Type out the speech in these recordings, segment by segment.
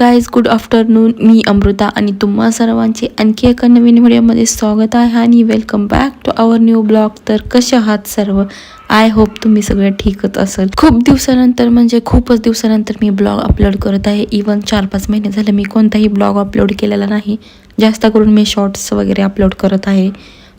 Guys good afternoon मी अमृता आणि तुम्हा सर्वांचे आणखी एका नवीन व्हिडिओमध्ये स्वागत आहे आणि welcome back to our new blog तर कसे आहात सर्व? आय होप तुम्ही सगळे ठीकच असाल. खूप दिवसानंतर म्हणजे खूपच दिवसानंतर मी ब्लॉग अपलोड करत आहे. इवन चार पाच महिने झाले मी कोणताही ब्लॉग अपलोड केलेला नाही. जास्त करून मी शॉर्ट्स वगैरे अपलोड करत आहे.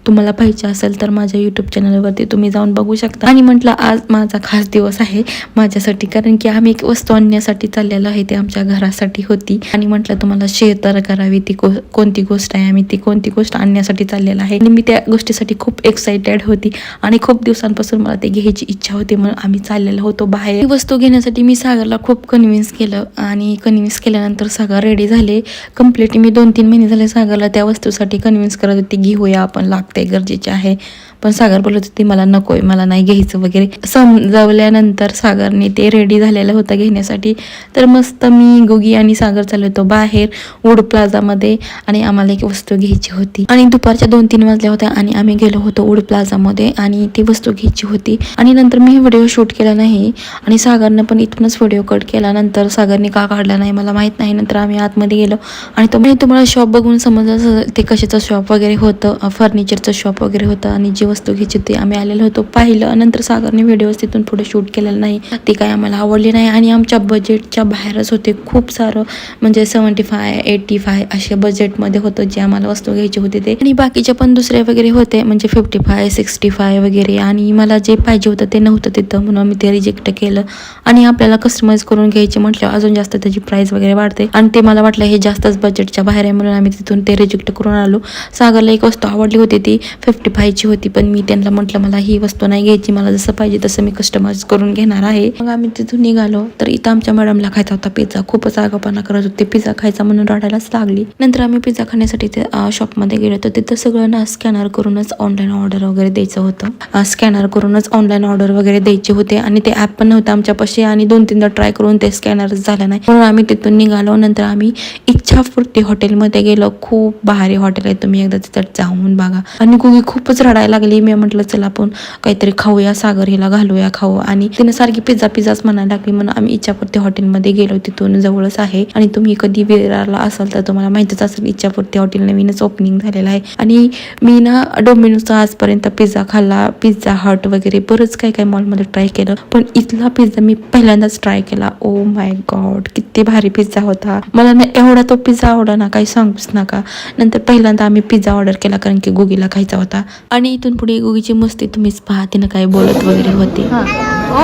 तुम्हाला पाहिजे असेल तर माझ्या यूट्यूब चॅनलवरती तुम्ही जाऊन बघू शकता. आणि म्हटलं आज माझा खास दिवस आहे माझ्यासाठी कारण की आम्ही एक वस्तू आणण्यासाठी चाललेलो आहे ते आमच्या घरासाठी होती. आणि म्हटलं तुम्हाला शेअर तर करावी ती कोणती गोष्ट आहे आम्ही ती कोणती गोष्ट आणण्यासाठी चाललेलं आहे. आणि मी त्या गोष्टीसाठी खूप एक्साइटेड होती आणि खूप दिवसांपासून मला ते घ्यायची इच्छा होती म्हणून आम्ही चाललेलो होतो बाहेर. वस्तू घेण्यासाठी मी सागरला खूप कन्व्हिन्स केलं आणि कन्व्हिन्स केल्यानंतर सागर रेडी झाले. कंप्लीट मी दोन तीन महिने झाले सागरला त्या वस्तूसाठी कन्व्हिन्स करत होती घेऊया आपण लागते गरजेचे आहे. पण सागर बोलत होती मला नकोय मला नाही घ्यायचं वगैरे. समजावल्यानंतर सागरने ते रेडी झालेलं होतं घेण्यासाठी. तर मस्त मी गोगी आणि सागर चाललो होतो बाहेर वुड प्लाझामध्ये आणि आम्हाला एक वस्तू घ्यायची होती. आणि दुपारच्या दोन तीन वाजल्या होत्या आणि आम्ही गेलो होतो वूड प्लाझामध्ये आणि ती वस्तू घ्यायची होती. आणि नंतर मी व्हिडिओ शूट केला नाही. आणि सागरनं पण इथूनच व्हिडिओ कट केला. नंतर सागरने का काढला नाही मला माहीत नाही. नंतर आम्ही आतमध्ये गेलो. आणि तो तुम्हाला शॉप बघून समजलं ते कशाचं शॉप वगैरे होतं फर्निचर सागरचा शॉप वगैरे होतं आणि जी वस्तू घ्यायची ते आम्ही आलेलो होतो. पाहिलं नंतर सागरने व्हिडिओज तिथून पुढे शूट केलेलं नाही. ती काय आम्हाला आवडली नाही आणि आमच्या बजेटच्या बाहेरच होते खूप सारं. म्हणजे सेवन्टी फाय एटी फाय असे बजेटमध्ये होतं जे आम्हाला वस्तू घ्यायची होती ते. आणि बाकीचे पण दुसरे वगैरे होते म्हणजे फिफ्टी फाय सिक्स्टी फाय वगैरे. आणि मला जे पाहिजे होतं ते नव्हतं तिथं म्हणून मी ते रिजेक्ट केलं. आणि आपल्याला कस्टमाइज करून घ्यायचे म्हटलं अजून जास्त त्याची प्राईस वगैरे वाढते. आणि ते मला वाटलं हे जास्तच बजेटच्या बाहेर आहे म्हणून आम्ही तिथून ते रिजेक्ट करून आलो. सागरला एक वस्तू आवडली होती ती फिफ्टी फायची होती पण मी त्यांना म्हटलं मला ही वस्तू नाही घ्यायची मला जसं पाहिजे तसं मी कस्टमाइज करून घेणार आहे. मग आम्ही तिथून निघालो. तर इथं आमच्या मॅडमला खायचा होता पिझ्झा खूपच आगापणा करत होते. पिझ्झा खायचा म्हणून रडायलाच लागली. नंतर आम्ही पिझ्झा खाण्यासाठी ते शॉपमध्ये गेलो. तर तिथं सगळं ना स्कॅनर करूनच ऑनलाईन ऑर्डर वगैरे द्यायचं होतं. स्कॅनर करूनच ऑनलाईन ऑर्डर वगैरे द्यायचे होते. आणि ते ॲप पण नव्हतं आमच्यापाशी आणि दोन तीनदा ट्राय करून ते स्कॅनर झालं नाही. म्हणून आम्ही तिथून निघालो. नंतर आम्ही इच्छापूर्ती हॉटेलमध्ये गेलो. खूप भारी हॉटेल आहे. तुम्ही एकदा तिथं जाऊन बघा. आणि गुगी खूपच रडायला लागली. मी म्हटलं चला आपण काहीतरी खाऊया सागर हिला घालूया खाऊ. आणि तिने सारखी पिझ्झा पिझ्झाच म्हणायला लागली. म्हणून आम्ही इच्छापूर्ती हॉटेलमध्ये गेलो. तिथून जवळच आहे. आणि तुम्ही कधी विरारला असाल तर तुम्हाला माहितीच असेल इच्छापूर्ती हॉटेल नवीनच ओपनिंग झालेलं आहे. आणि मी ना डोमिनोजचा आजपर्यंत पिझ्झा खाल्ला. पिझ्झा हट वगैरे बरंच काही काही मॉलमध्ये ट्राय केलं. पण इथला पिझ्झा मी पहिल्यांदाच ट्राय केला. ओ माय गॉड किती भारी पिझ्झा होता. मला ना एवढा तो पिझ्झा आवडा ना काही सांगूच नका. नंतर पहिल्यांदा आम्ही पिझ्झा ऑर्डर केला कारण की गुगीला खायचा होता. आणि इथून पुढे गुगीची मस्ती तुम्हीच पहा तिनं काही बोलत वगैरे होती.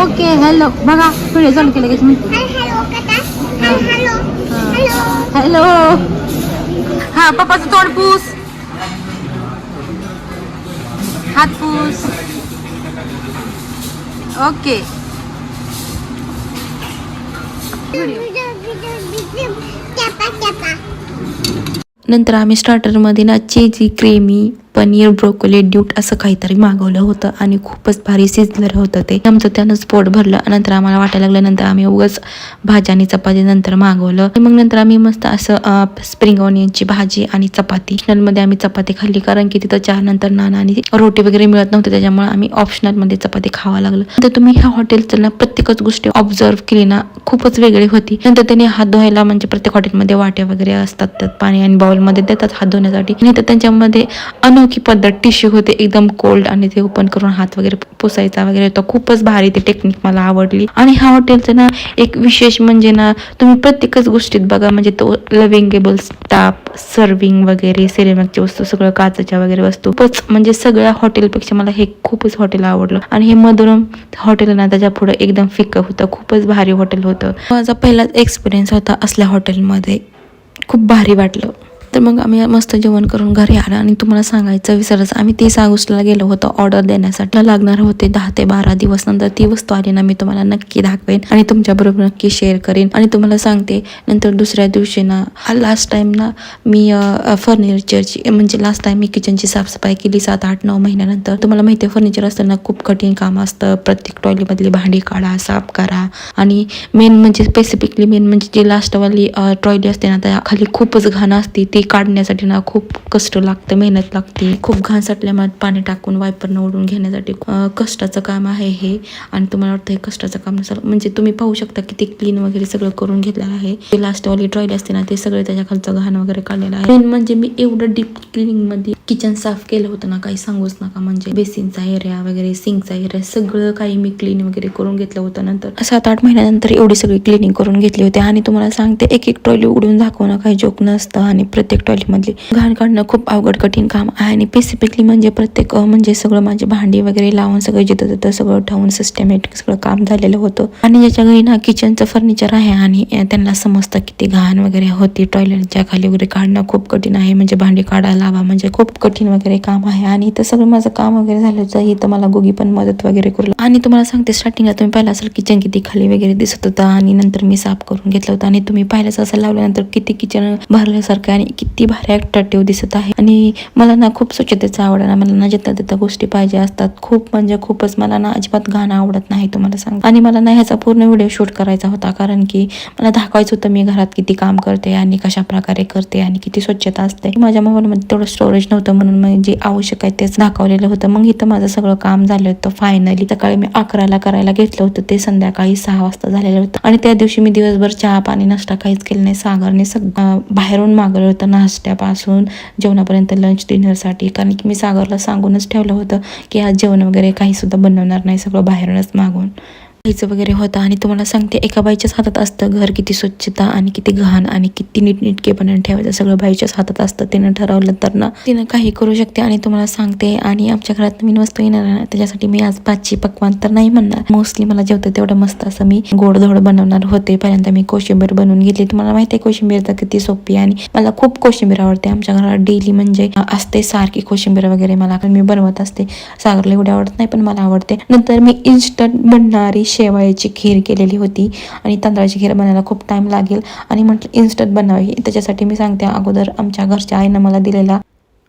ओके हॅलो बघा पुढे चालू केलं की हॅलो हा. पप्पाचं तोंड पूस. हात पूस. ओके. नंतर आम्ही स्टार्टरमध्ये ना चीजी क्रेमी पनीर ब्रोकोली ड्यूट असं काहीतरी मागवलं होतं आणि खूपच भारी शिजलं होतं ते. आमचं त्यानंच पोट भरलं. नंतर आम्हाला वाटायला लागलं नंतर आम्ही उगाच भाजी आणि चपाती नंतर मागवलं. मग नंतर आम्ही मस्त असं स्प्रिंग ऑनियनची भाजी आणि चपाती. ऑप्शनलमध्ये आम्ही चपाती खाल्ली कारण की तिथं चहा नंतर नान आणि रोटी वगैरे मिळत नव्हते त्याच्यामुळे आम्ही ऑप्शनलमध्ये चपाती खावा लागलं. तर तुम्ही ह्या हॉटेलचं ना प्रत्येकच गोष्टी ऑब्झर्व केली ना खूपच वेगळी होती. नंतर त्यांनी हात धुवायला म्हणजे प्रत्येक हॉटेलमध्ये वाट्या वगैरे असतात त्यात पाणी आणि बाउलमध्ये देतात हात धुण्यासाठी. नाही तर त्यांच्यामध्ये अनोखी पद्धत टिश्यू होते एकदम कोल्ड आणि ते ओपन करून हात वगैरे पुसायचा वगैरे. होता खूपच भारी ती टेक्निक मला आवडली. आणि ह्या हॉटेलचं ना एक विशेष म्हणजे ना तुम्ही प्रत्येकच गोष्टीत बघा. म्हणजे तो लविंगेबल स्टाफ सर्विंग वगैरे सिरेमिकची वस्तू सगळं काचच्या वगैरे वस्तू. खूपच म्हणजे सगळ्या हॉटेलपेक्षा मला हे खूपच हॉटेल आवडलं. आणि हे मधुरम हॉटेल ना त्याच्या पुढे एकदम फिक्क होतं. खूपच भारी हॉटेल होतं. माझा पहिलाच एक्सपिरियन्स होता असल्या हॉटेलमध्ये खूप भारी वाटलं. तर मग आम्ही मस्त जेवण करून घरी आला आणि तुम्हाला सांगायचं विसरच. आम्ही तीस ऑगस्टला गेलो होतो ऑर्डर देण्यासाठी. लागणार होते दहा ते बारा दिवस. नंतर ती वस्तू आली ना मी तुम्हाला नक्की दाखवेन आणि तुमच्याबरोबर नक्की शेअर करेन. आणि तुम्हाला सांगते नंतर दुसऱ्या दिवशी ना हा लास्ट टाइम ना मी फर्निचरची म्हणजे लास्ट टाइम मी किचनची साफसफाई केली सात आठ नऊ महिन्यानंतर. तुम्हाला माहिती आहे फर्निचर असताना खूप कठीण काम असतं. प्रत्येक टॉयलीमधली भांडी काढा साफ करा. आणि मेन म्हणजे स्पेसिफिकली मेन म्हणजे जी लास्टवाली ट्रॉयली असते ना त्या खाली खूपच घाण असते. ती काढण्यासाठी ना खूप कष्ट लागतं मेहनत लागते. खूप घाण साठल्यामुळे पाणी टाकून वायपरनं ओढून घेण्यासाठी कष्टाचं काम आहे हे. आणि तुम्हाला वाटतं हे कष्टाचं काम नसेल म्हणजे तुम्ही पाहू शकता की ते क्लीन वगैरे सगळं करून घेतलेलं आहे. ते लास्ट वाली ट्रॉली असते ना ते सगळं त्याच्या खालचं घाण वगैरे काढलेलं आहे. मेन म्हणजे मी एवढं डीप क्लिनिंगमध्ये किचन साफ केलं होतं ना काही सांगूच नका. म्हणजे बेसिनचा एरिया वगैरे सिंकचा एरिया सगळं काही मी क्लीन वगैरे करून घेतलं होतं नंतर. सात आठ महिन्यानंतर एवढी सगळी क्लिनिंग करून घेतली होती. आणि तुम्हाला सांगते एक एक ट्रॉली उडून दाखवणं काही जोक नसतं. आणि प्रत्येक प्रत्येक टॉयलेटमधली. घाण काढणं खूप अवघड कठीण काम आहे आणि स्पेसिफिकली म्हणजे प्रत्येक म्हणजे सगळं माझी भांडी वगैरे लावून सगळं जिथं तिथं सगळं ठेवून सिस्टमॅटिक सगळं काम झालेलं होतं. आणि ज्याच्या घरी ना किचनचं फर्निचर आहे आणि त्यांना समजतं किती घाण वगैरे होती. टॉयलेटच्या खाली वगैरे काढणं खूप कठीण आहे म्हणजे भांडी काढायला लावा म्हणजे खूप कठीण वगैरे काम आहे. आणि इथं सगळं माझं काम वगैरे झालं तर इथं मला गोगी पण मदत वगैरे करू आणि तुम्हाला सांगते स्टार्टिंगला तुम्ही पाहिलं असेल किचन किती खाली वगैरे दिसत होतं. आणि नंतर मी साफ करून घेतलं होतं. आणि तुम्ही पाहिलंच असं लावल्यानंतर किती किचन भरल्यासारखं आणि किती भारी अट्रॅक्टिव्ह दिसत आहे. आणि मला ना खूप स्वच्छतेचं आवड ना मला ना जिथं तिथं गोष्टी पाहिजे असतात. खूप म्हणजे खूपच मला ना अजिबात गाणं आवडत नाही तुम्हाला सांग आणि मला ना ह्याचा पूर्ण व्हिडिओ शूट करायचा होता कारण की मला दाखवायचं होतं मी घरात किती काम करते आणि कशा प्रकारे करते आणि किती स्वच्छता असते. माझ्या मोबाईलमध्ये तेवढं स्टोरेज नव्हतं म्हणून मग जे आवश्यक आहे तेच दाखवलेलं होतं. मग इथं माझं सगळं काम झालं होतं फायनली सकाळी मी अकराला करायला घेतलं होतं ते संध्याकाळी सहा वाजता झालेलं होतं. आणि त्या दिवशी मी दिवसभर चहा पाणी नाश्ता काहीच केलं नाही सागरने सगळं बाहेरून मागवलं होतं. नाश्त्यापासून जेवणापर्यंत लंच डिनरसाठी कारण की मी सागरला सांगूनच ठेवलं होतं की आज जेवण वगैरे काहीसुद्धा बनवणार नाही सगळं बाहेरूनच मागून. खायचं वगैरे होतं आणि तुम्हाला सांगते एका बाईच्याच हातात असतं घर किती स्वच्छता आणि किती घाण आणि किती नीटनेटकेपणे ठेवायचं. सगळं बाईच्याच हातात असतं तिनं ठरवलं तर ना. तिनं काही करू शकते आणि तुम्हाला सांगते आणि आमच्या घरात नवीन वस्तू येणार ना त्याच्यासाठी मी आज पाचची पकवान तर नाही म्हणणार. मोस्टली मला जेवतं तेवढं मस्त असं मी गोडधोड बनवणार होते. पर्यंत मी कोशिंबीर बनवून घेतली. तुम्हाला माहिती आहे कोशिंबीर तर किती सोपी आणि मला खूप कोशिंबीर आवडते. आमच्या घरात डेली म्हणजे असते सारखी कोशिंबीर वगैरे मला. मी बनवत असते. सागरला एवढी आवडत नाही पण मला आवडते. नंतर मी इन्स्टंट बनणारी शेवाळ्याची खीर केलेली होती आणि तांदळाची खीर बनायला खूप टाइम लागेल. आणि म्हटलं इन्स्टंट बनावी त्याच्यासाठी मी सांगते अगोदर आमच्या घरच्या आईनं मला दिलेला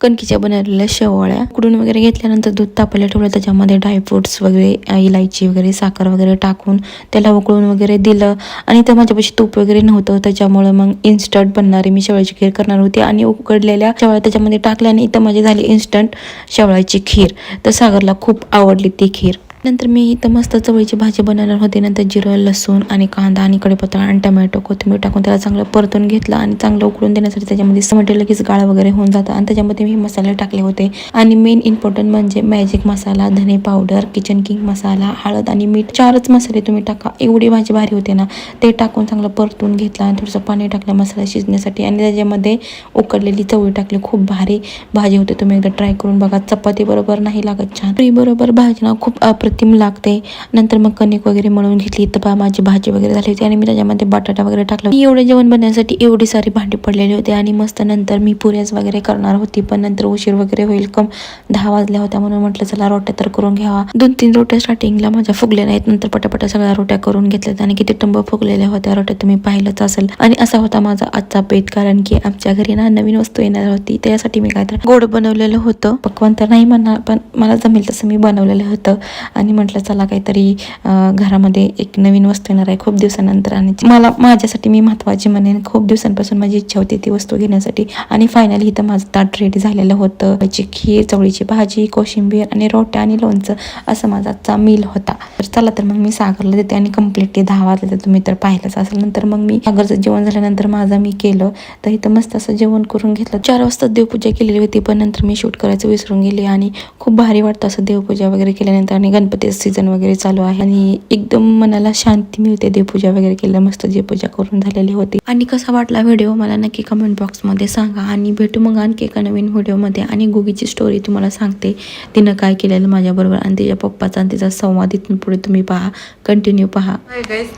कणकीच्या बनवलेल्या शेवाळ्या. उकडून वगैरे घेतल्यानंतर दूध तापायला ठेवलं. त्याच्यामध्ये ड्रायफ्रुट्स वगैरे इलायची वगैरे साखर वगैरे टाकून त्याला उकळून वगैरे दिलं. आणि ते माझ्यापाशी तूप वगैरे नव्हतं. त्याच्यामुळं मग इन्स्टंट बनणारी मी शेवळ्याची खीर करणार होती. आणि उकडलेल्या शेवळ्या त्याच्यामध्ये टाकल्याने इथं माझी झाली इन्स्टंट शेवळ्याची खीर. तर सागरला खूप आवडली ती खीर. नंतर मी इथं मस्त चवळीची भाजी बनवणार होती. नंतर जिरं लसूण आणि कांदा आणि कढीपत्ता आणि टमॅटो कोथिंबीर टाकून त्याला चांगलं परतून घेतलं आणि चांगलं उकळून देण्यासाठी त्याच्यामध्ये टमाटे लगेच गाळ वगैरे होऊन जातं आणि त्याच्यामध्ये मी मसाले टाकले होते. आणि मेन इम्पॉर्टंट म्हणजे मॅजिक मसाला धने पावडर किचन किंग मसाला हळद आणि मीठ. चारच मसाले तुम्ही टाका. एवढी भाजी भारी होते ना. ते टाकून चांगलं परतून घेतलं आणि थोडंसं पाणी टाकलं मसाला शिजण्यासाठी आणि त्याच्यामध्ये उकडलेली चवळी टाकली. खूप भारी भाजी होते. तुम्ही एकदा ट्राय करून बघा. चपाती बरोबर नाही लागत छान. बरोबर भाजी ना खूप अप्रतिम लागते. नंतर मग कणिक वगैरे मळून घेतली तर बा माझी भाजी वगैरे झाली होती आणि मी त्याच्यामध्ये बटाटा वगैरे टाकला. मी एवढे जेवण बनवण्यासाठी एवढी सारी भांडी पडलेली होती आणि मस्त नंतर मी पुऱ्याच वगैरे करणार होती पण नंतर उशीर वगैरे होईल. कम दहा वाजल्या होत्या म्हणून म्हटलं चला रोट्या तर करून घ्यावा दोन तीन रोट्या स्टार्टिंगला माझ्या फुगल्या नाहीत. नंतर पटापटा सगळ्या रोट्या करून घेतल्यात आणि किती टंब फुगलेल्या होत्या. रोट्या तुम्ही पाहिलंच असेल. आणि असा होता माझा आजचा पेट कारण की आमच्या घरी ना नवीन वस्तू येणार होती. त्यासाठी मी काय तर गोड बनवलेलं होतं. पकवान तर नाही म्हणणार पण मला जमेल तसं मी बनवलेलं होतं. आणि म्हटलं चला काहीतरी घरामध्ये एक नवीन वस्तू येणार आहे खूप दिवसानंतर आणि मला माझ्यासाठी मी महत्वाची म्हणेन खूप दिवसांपासून माझी इच्छा होती ती वस्तू घेण्यासाठी. आणि फायनली इथं माझं ताट रेडी झालेलं होतं. त्याची खीर चवळीची भाजी कोशिंबीर आणि रोट्या आणि लोणचं असं माझा आजचा मील होता. तर चला तर मग मी सागरला देते आणि कम्प्लिटली दहा वाजले तर तुम्ही तर पाहिलंच असेल. नंतर मग मी सागरचं जेवण झाल्यानंतर माझं मी केलं. तर इथं मस्त असं जेवण करून घेतलं. चार वाजता देवपूजा केलेली होती पण नंतर मी शूट करायचं विसरून गेले आणि खूप भारी वाटतं असं देवपूजा वगैरे केल्यानंतर आणि गणपती सीझन वगैरे चालू आहे आणि एकदम मनाला शांती मिळते देवपूजा वगैरे केल्या मस्त देवपूजा करून झालेली होती. आणि कसा वाटला व्हिडिओ मला नक्की कमेंट बॉक्समध्ये सांगा आणि भेटू मग आणखी एका नवीन व्हिडिओमध्ये आणि गुगीची स्टोरी तुम्हाला सांगते. तिनं काय केलेलं माझ्याबरोबर आणि तिच्या पप्पाचा आणि तिचा संवाद इथून पुढे तुम्ही पहा. कंटिन्यू पहा.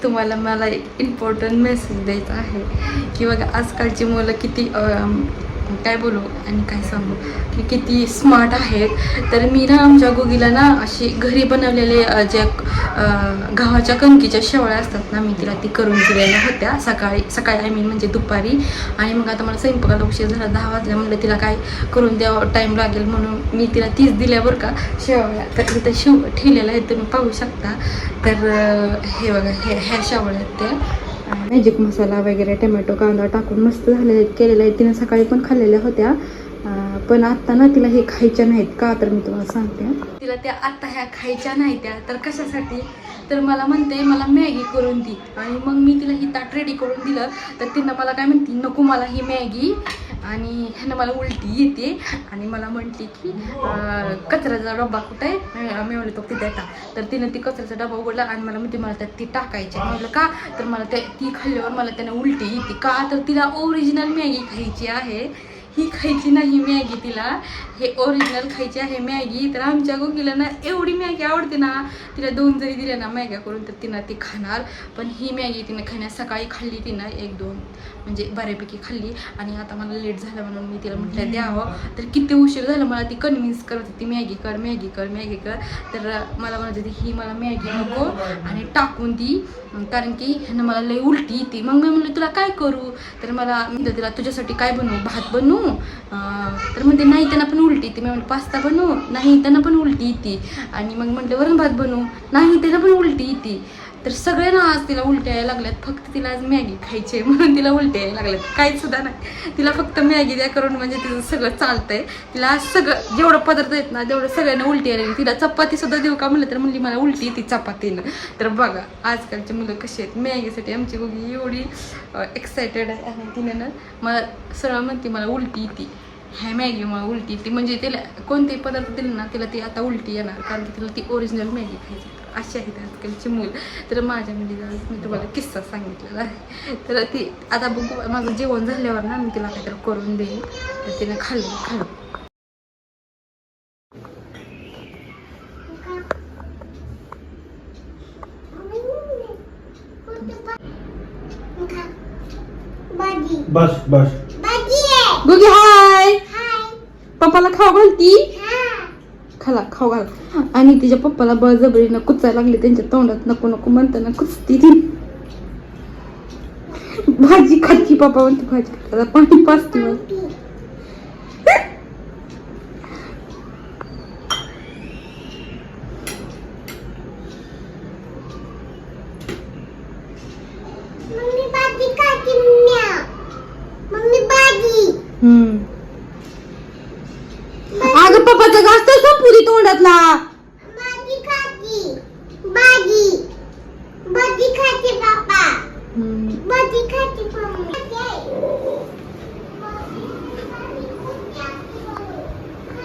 तुम्हाला मला इम्पॉर्टंट मेसेज द्यायचा आहे. की बघा आजकालची मुलं किती काय बोलू आणि काय सांगू? की किती स्मार्ट आहेत. तर मी ना आमच्या गुगीला ना अशी घरी बनवलेले ज्या गव्हाच्या कणकीच्या शेवळ्या असतात ना मी तिला ती करून दिलेल्या होत्या. सकाळी सकाळी आय मीन म्हणजे दुपारी. आणि मग आता मला स्वयंपाकाला उशीर झाला दहा वाजल्या म्हणलं तिला काय करून द्यावं टाईम लागेल म्हणून मी तिला तीच दिल्या का शेवळ्या. तर तिथं शिव ठेवलेल्या आहेत तुम्ही पाहू शकता. तर हे बघा हे ह्या शेवळ्या आहेत त्या. मॅजिक मसाला वगैरे टमॅटो कांदा टाकून मस्त झालेले केलेले आहेत तिने सकाळी पण खाल्लेल्या होत्या. पण आता ना तिला हे खायच्या नाहीत का? तर मी तुम्हाला सांगते. तिला त्या आता ह्या खायच्या नाही त्या. तर कशासाठी? तर मला म्हणते मला मॅगी करून दे. आणि मग मी तिला ही ताट रेडी करून दिलं. तर तिनं मला काय म्हणते नको मला ही मॅगी आणि ह्यानं मला उलटी येते. आणि मला म्हटली की कचऱ्याचा डब्बा कुठं आहे? मी- म्हणलं तो तिथे टाक. तर तिनं ती कचऱ्याचा डबा उघडला आणि मला म्हणते मला त्यात ती टाकायची आहे. म्हटलं का? तर मला त्या ती खाल्ल्यावर मला त्यानं उलटी येते. का? तर तिला ओरिजिनल मॅगी खायची आहे. ही खायची नाही मॅगी तिला. हे ओरिजिनल खायची आहे मॅगी. तर आमच्या गोगीला ना एवढी मॅगी आवडते ना तिला दोन जरी दिल्या ना मॅग्या करून तर तिनं ती खाणार. पण ही मॅगी तिनं खाण्यास सकाळी खाल्ली तिनं एक दोन म्हणजे बऱ्यापैकी खाल्ली. आणि आता मला लेट झालं म्हणून मी तिला म्हटलं द्यावं. तर किती उशीर झाला मला ती कन्व्हिन्स करत होती मॅगी कर मॅगी कर मॅगी कर. तर मला म्हणत होती ही मला मॅगी नको. आणि टाकून दी कारण की ह्यानं मला लई उलटी येते मग मी म्हणलं तुला काय करू? तर मला तिला तुझ्यासाठी काय बनवू? भात बनवू बनवू? तर म्हणते नाही त्यांना पण उलटी येते. मी म्हणलं पास्ता बनवू. नाही त्यांना पण उलटी येते. आणि मग म्हटलं वरण भात बनवू. नाही त्यांना पण उलटी येते. तर सगळे ना आज तिला उलट्या यायला लागल्यात. फक्त तिला आज मॅगी खायची आहे म्हणून तिला उलट्या यायला लागल्यात. काहीच सुद्धा नाही. तिला फक्त मॅगी द्या करून म्हणजे तिचं सगळं चालतंय. तिला आज सगळं जेवढं पदार्थ येत ना तेवढं सगळ्यांना उलटी यायला तिला चपाती सुद्धा देऊ का म्हणलं तर म्हणली मला उलटी येते चपातीनं तर बघा आजकालची मुलं कशी आहेत. मॅगीसाठी आमची मुलगी एवढी एक्सायटेड आहे. आणि तिने ना मला सरळ म्हणते मला उलटी येते. ह्या मॅगीमुळे उलटी येते. म्हणजे तिला कोणतेही पदार्थ दिले ना तिला ती आता उलटी येणार. कारण की तिला ती ओरिजिनल मॅगी खायची अशी आहेत आजकालची मुलं तर माझ्या मुलीला आज मी तुम्हाला किस्सा सांगितलेला आहे तर ती आता बघू माझं जेवण झाल्यावर ना मी तिला काहीतरी करून देईन तर तिने खाल्लं खाल्लं भाजी बस बस भाजी आहे गुगी हाय हाय पप्पाला खाऊ घालती हा खाला खाऊ घाल. आणि तिच्या पप्पाला बळजबरीनं कुचायला लागली त्यांच्या तोंडात नको नको म्हणताना कुचती ती. भाजी खाती पप्पा म्हणते भाजी खाता पाणी भाजी हम्म. अगं पप्पाचा घास संपुरी तोंडातला खाती. पापा